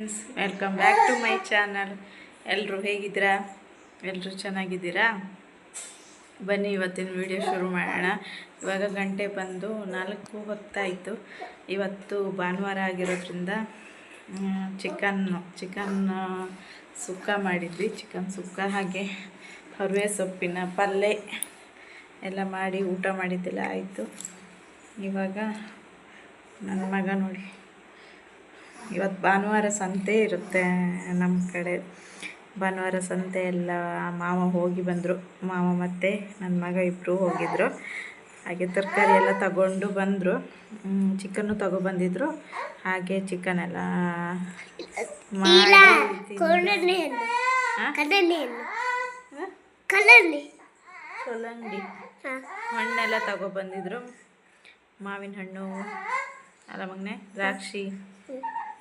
Welcome back to my channel ಎಲ್ಲರೂ ಹೇಗಿದ್ದೀರಾ? ಎಲ್ಲರೂ ಚೆನ್ನಾಗಿದ್ದೀರಾ? ಬನ್ನಿ, ಇವತ್ತಿನ ವಿಡಿಯೋ ಶುರು ಮಾಡೋಣ. ಇವಾಗ ಗಂಟೆ ಬಂದು ನಾಲ್ಕು ಹೊತ್ತಾಯಿತು. ಇವತ್ತು ಭಾನುವಾರ ಆಗಿರೋದ್ರಿಂದ ಚಿಕನ್ನು ಚಿಕನ್ ಸುಕ್ಕ ಮಾಡಿದ್ವಿ. ಚಿಕನ್ ಸುಕ್ಕ ಹಾಗೆ ಹರುವೆ ಸೊಪ್ಪಿನ ಪಲ್ಯ ಎಲ್ಲ ಮಾಡಿ ಊಟ ಮಾಡಿದ್ದೆಲ್ಲ ಆಯಿತು. ಇವಾಗ ನನ್ನ ಮಗ ನೋಡಿ. ಇವತ್ತು ಭಾನುವಾರ ಸಂತೆ ಇರುತ್ತೆ ನಮ್ಮ ಕಡೆ. ಭಾನುವಾರ ಸಂತೆ ಎಲ್ಲ ಮಾವ ಹೋಗಿ ಬಂದರು. ಮಾವ ಮತ್ತು ನನ್ನ ಮಗ ಇಬ್ಬರು ಹೋಗಿದ್ದರು ಹಾಗೆ ತರಕಾರಿ ಎಲ್ಲ ತಗೊಂಡು ಬಂದರು. ಚಿಕನ್ನು ತಗೊಬಂದಿದ್ರು ಹಾಗೆ ಚಿಕನ್ ಎಲ್ಲ ಕಲ್ಲಂಗಡಿ ಹಣ್ಣೆಲ್ಲ ತಗೊಬಂದಿದ್ರು ಮಾವಿನ ಹಣ್ಣು ಅಲ್ಲ ಮಗನೆ ದ್ರಾಕ್ಷಿ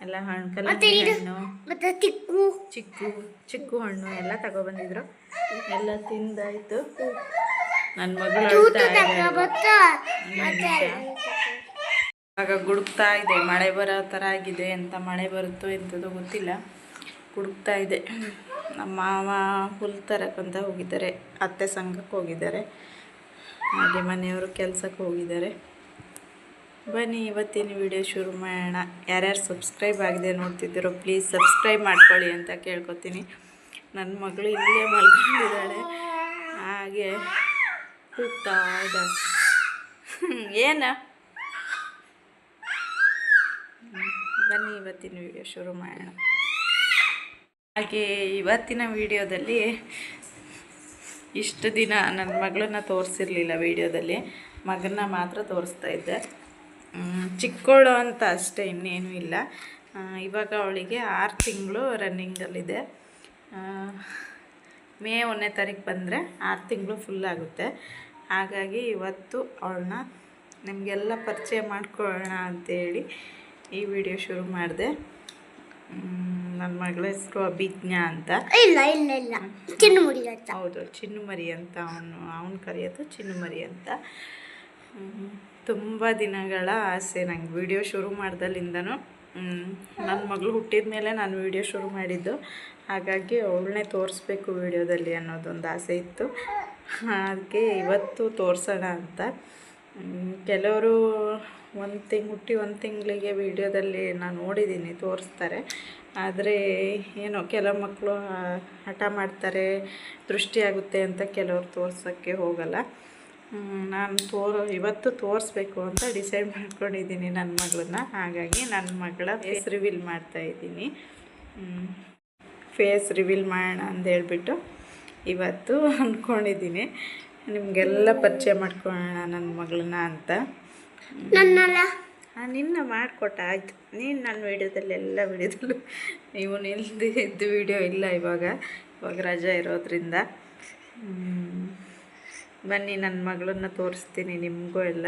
ಎಲ್ಲ ಹಣ್ಣು ಕಲ್ಲಂಗಡಿ ಹಣ್ಣು. ಮತ್ತೆ ಚಿಕ್ಕು. ಚಿಕ್ಕು ಚಿಕ್ಕು ಹಣ್ಣು ಎಲ್ಲ ತಗೊಬಂದಿದ್ರು ಎಲ್ಲ ತಿಂದಾಯ್ತು. ನನ್ನ ಮಗಳು. ಇವಾಗ ಗುಡುಕ್ತಾ ಇದೆ. ಮಳೆ ಬರೋ ಥರ ಆಗಿದೆ ಅಂತ ಮಳೆ ಬರುತ್ತೋ ಎಂಥದ್ದು ಗೊತ್ತಿಲ್ಲ. ಗುಡುಕ್ತಾ ಇದೆ. ನಮ್ಮ ಮಾವ ಹುಲ್ ತರಕ್ಕಂತ ಹೋಗಿದ್ದಾರೆ. ಅತ್ತೆ ಸಂಘಕ್ಕೆ ಹೋಗಿದ್ದಾರೆ. ಹಾಗೆ ಮನೆಯವರು ಕೆಲಸಕ್ಕೆ ಹೋಗಿದ್ದಾರೆ. ಬನ್ನಿ, ಇವತ್ತಿನ ವಿಡಿಯೋ ಶುರು ಮಾಡೋಣ. ಯಾರ್ಯಾರು ಸಬ್ಸ್ಕ್ರೈಬ್ ಆಗಿದೆ ನೋಡ್ತಿದ್ದೀರೋ ಪ್ಲೀಸ್ ಸಬ್ಸ್ಕ್ರೈಬ್ ಮಾಡ್ಕೊಳ್ಳಿ ಅಂತ ಕೇಳ್ಕೊತೀನಿ. ನನ್ನ ಮಗಳು ಇಲ್ಲೇ ಮಲ್ಕೊಂಡಿದ್ದಾಳೆ. ಹಾಗೆ ಕೂಗ್ತಾ ಏನು? ಬನ್ನಿ, ಇವತ್ತಿನ ವಿಡಿಯೋ ಶುರು ಮಾಡೋಣ. ಹಾಗೆ ಇವತ್ತಿನ ವಿಡಿಯೋದಲ್ಲಿ ಇಷ್ಟು ದಿನ ನನ್ನ ಮಗಳನ್ನ ತೋರಿಸಿರ್ಲಿಲ್ಲ ವಿಡಿಯೋದಲ್ಲಿ ಮಗನ್ನ ಮಾತ್ರ ತೋರಿಸ್ತಾ ಇದ್ದೆ. ಚಿಕ್ಕವಳು ಅಂತ ಅಷ್ಟೇ ಇನ್ನೇನು ಇಲ್ಲ. ಇವಾಗ ಅವಳಿಗೆ ಆರು ತಿಂಗಳು ರನ್ನಿಂಗಲ್ಲಿದೆ. ಮೇ ಒಂದನೇ ತಾರೀಕು ಬಂದರೆ ಆರು ತಿಂಗಳು ಫುಲ್ ಆಗುತ್ತೆ. ಹಾಗಾಗಿ ಇವತ್ತು ಅವಳನ್ನ ನಿಮಗೆಲ್ಲ ಪರಿಚಯ ಮಾಡ್ಕೊಳ್ಳೋಣ ಅಂತೇಳಿ ಈ ವಿಡಿಯೋ ಶುರು ಮಾಡಿದೆ. ನನ್ನ ಮಗಳ ಹೆಸರು ಅಭಿಜ್ಞಾ ಅಂತ. ಇಲ್ಲ ಇಲ್ಲ ಇಲ್ಲ. ಚಿನ್ನು ಅಂತ. ಹೌದು ಚಿನ್ನು ಮರಿ ಅಂತ ಅವನು ಅವನು ಕರೆಯೋದು ಚಿನ್ನು ಮರಿ ಅಂತ ತುಂಬ ದಿನಗಳ ಆಸೆ ನಂಗೆ ವಿಡಿಯೋ ಶುರು ಮಾಡ್ದಲ್ಲಿಂದನೂ. ನನ್ನ ಮಗಳು ಹುಟ್ಟಿದ ಮೇಲೆ ನಾನು ವಿಡಿಯೋ ಶುರು ಮಾಡಿದ್ದು. ಹಾಗಾಗಿ ಅವಳನ್ನೇ ತೋರಿಸ್ಬೇಕು ವಿಡಿಯೋದಲ್ಲಿ ಅನ್ನೋದೊಂದು ಆಸೆ ಇತ್ತು. ಅದಕ್ಕೆ ಇವತ್ತು ತೋರಿಸೋಣ ಅಂತ. ಕೆಲವರು ಒಂದು ತಿಂಗ್, ಹುಟ್ಟಿ ಒಂದು ತಿಂಗಳಿಗೆ ವಿಡಿಯೋದಲ್ಲಿ ನಾನು ನೋಡಿದ್ದೀನಿ ತೋರಿಸ್ತಾರೆ. ಆದರೆ ಏನೋ ಕೆಲವು ಮಕ್ಕಳು ಹಠ ಮಾಡ್ತಾರೆ ದೃಷ್ಟಿಯಾಗುತ್ತೆ ಅಂತ ಕೆಲವರು ತೋರ್ಸೋಕ್ಕೆ ಹೋಗಲ್ಲ. ನಾನು ತೋರೋ ಇವತ್ತು ತೋರಿಸ್ಬೇಕು ಅಂತ ಡಿಸೈಡ್ ಮಾಡ್ಕೊಂಡಿದ್ದೀನಿ ನನ್ನ ಮಗಳನ್ನ. ಹಾಗಾಗಿ ನನ್ನ ಮಗಳ ಫೇಸ್ ರಿವೀಲ್ ಮಾಡ್ತಾ ಇದ್ದೀನಿ. ಫೇಸ್ ರಿವೀಲ್ ಮಾಡೋಣ ಅಂತ ಹೇಳ್ಬಿಟ್ಟು ಇವತ್ತು ಅಂದ್ಕೊಂಡಿದ್ದೀನಿ ನಿಮಗೆಲ್ಲ ಪರಿಚಯ ಮಾಡ್ಕೊಳ್ಳೋಣ ನನ್ನ ಮಗಳನ್ನ ಅಂತ. ನಿನ್ನ ಮಾಡಿಕೊಟ್ಟ ಆಯಿತು. ನೀನು ನನ್ನ ವೀಡಿಯೋದಲ್ಲಿ ಎಲ್ಲ ವೀಡಿಯೋದಲ್ಲೂ ನೀವು ನಿಲ್ದು ಇದ್ದು ವೀಡಿಯೋ ಇಲ್ಲ ಇವಾಗ. ಇವಾಗ ರಜಾ ಇರೋದ್ರಿಂದ. ಬನ್ನಿ ನನ್ನ ಮಗಳನ್ನ ತೋರಿಸ್ತೀನಿ ನಿಮಗೂ ಎಲ್ಲ.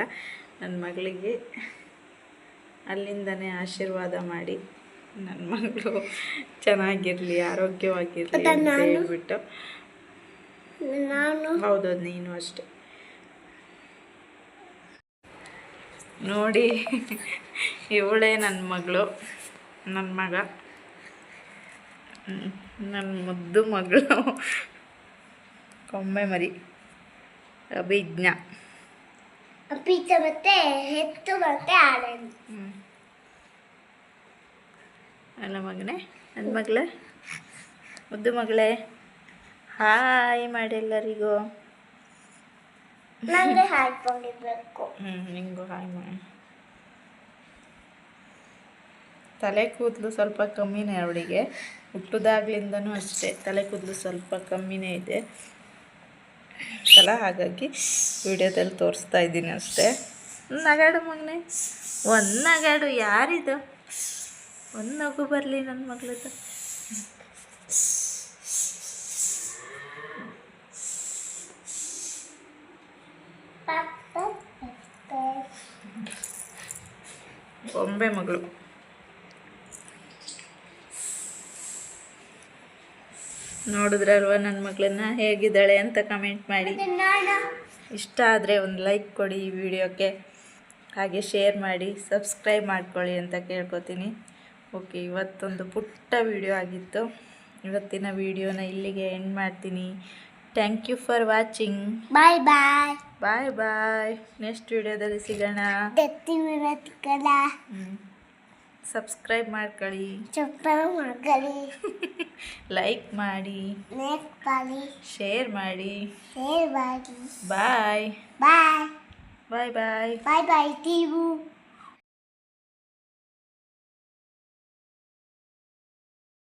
ನನ್ನ ಮಗಳಿಗೆ ಅಲ್ಲಿಂದನೇ ಆಶೀರ್ವಾದ ಮಾಡಿ ನನ್ನ ಮಗಳು ಚೆನ್ನಾಗಿರಲಿ ಆರೋಗ್ಯವಾಗಿರಲಿ ಅಂತ ಹೇಳ್ಬಿಟ್ಟು. ನಾನು? ಹೌದು ನೀನು ಅಷ್ಟೆ. ನೋಡಿ ಇವಳೇ ನನ್ನ ಮಗಳು ನನ್ನ ಮಗ. ನನ್ನ ಮುದ್ದು ಮಗಳು. ಕೊಮ್ಮೆ ಮರಿ. ಅಭಿಜ್ಞಾ. ಪೀಚ ಮತ್ತೆ ಹೆತ್ತು ಮತ್ತೆ ಅಲ್ಲ ಮಗನೇ ನನ್ನ ಮಗಳೇ ಮುದ್ದು ಮಗಳೇ ಹಾಯ್ ಮಾಡಿ ಎಲ್ಲರಿಗೂ ಹಾಯ್ ಹಾಕೊಂಡಿರ್ಬೇಕು ಹ್ಞೂ ನಿಂಗೂ ಹಾಯ್ ಮಾಡಿ. ತಲೆ ಕೂದಲು ಸ್ವಲ್ಪ ಕಮ್ಮಿನೇ ಅವಳಿಗೆ ಹುಟ್ಟುದಾಗ್ಲಿಂದನೂ ಅಷ್ಟೇ ತಲೆ ಕೂದಲು ಸ್ವಲ್ಪ ಕಮ್ಮಿನೇ ಇದೆ. ಅಲ್ಲ ಹಾಗಾಗಿ ವಿಡಿಯೋದಲ್ಲಿ ತೋರಿಸ್ತಾ ಇದ್ದೀನಿ ಅಷ್ಟೇ. ನಗಾಡು ಮಗನೇ. ಒಂದು ನಗಾಡು ಯಾರಿದು? ಒಂದು ನಗು ಬರಲಿ ನನ್ನ ಮಗಳದ್ದು ಬೊಂಬೆ ಮಗಳು. ನೋಡಿದ್ರಲ್ವ ನನ್ನ ಮಗಳನ್ನ? ಹೇಗಿದ್ದಾಳೆ ಅಂತ ಕಮೆಂಟ್ ಮಾಡಿ. ಇಷ್ಟ ಆದರೆ ಒಂದು ಲೈಕ್ ಕೊಡಿ ಈ ವಿಡಿಯೋಕ್ಕೆ. ಹಾಗೆ ಶೇರ್ ಮಾಡಿ ಸಬ್ಸ್ಕ್ರೈಬ್ ಮಾಡ್ಕೊಳ್ಳಿ ಅಂತ ಕೇಳ್ಕೊತೀನಿ. ಓಕೆ ಇವತ್ತೊಂದು ಪುಟ್ಟ ವಿಡಿಯೋ ಆಗಿತ್ತು. ಇವತ್ತಿನ ವಿಡಿಯೋನ ಇಲ್ಲಿಗೆ ಎಂಡ್ ಮಾಡ್ತೀನಿ. Thank you for watching bye bye bye bye next ವಿಡಿಯೋದಲ್ಲಿ ಸಿಗೋಣ. ಹ್ಞೂ ಸಬ್ಸ್ಕ್ರೈಬ್ ಮಾಡ್ಕೊಳ್ಳಿ. ಚುಪ್ಪ ಮಗಲಿ ಲೈಕ್ ಮಾಡಿ. ನೆಕ್ ಪಾಲಿ ಶೇರ್ ಮಾಡಿ. ಶೇರ್ ಮಾಡಿ. Bye bye bye bye bye ಬಾಯ್ ತೀವು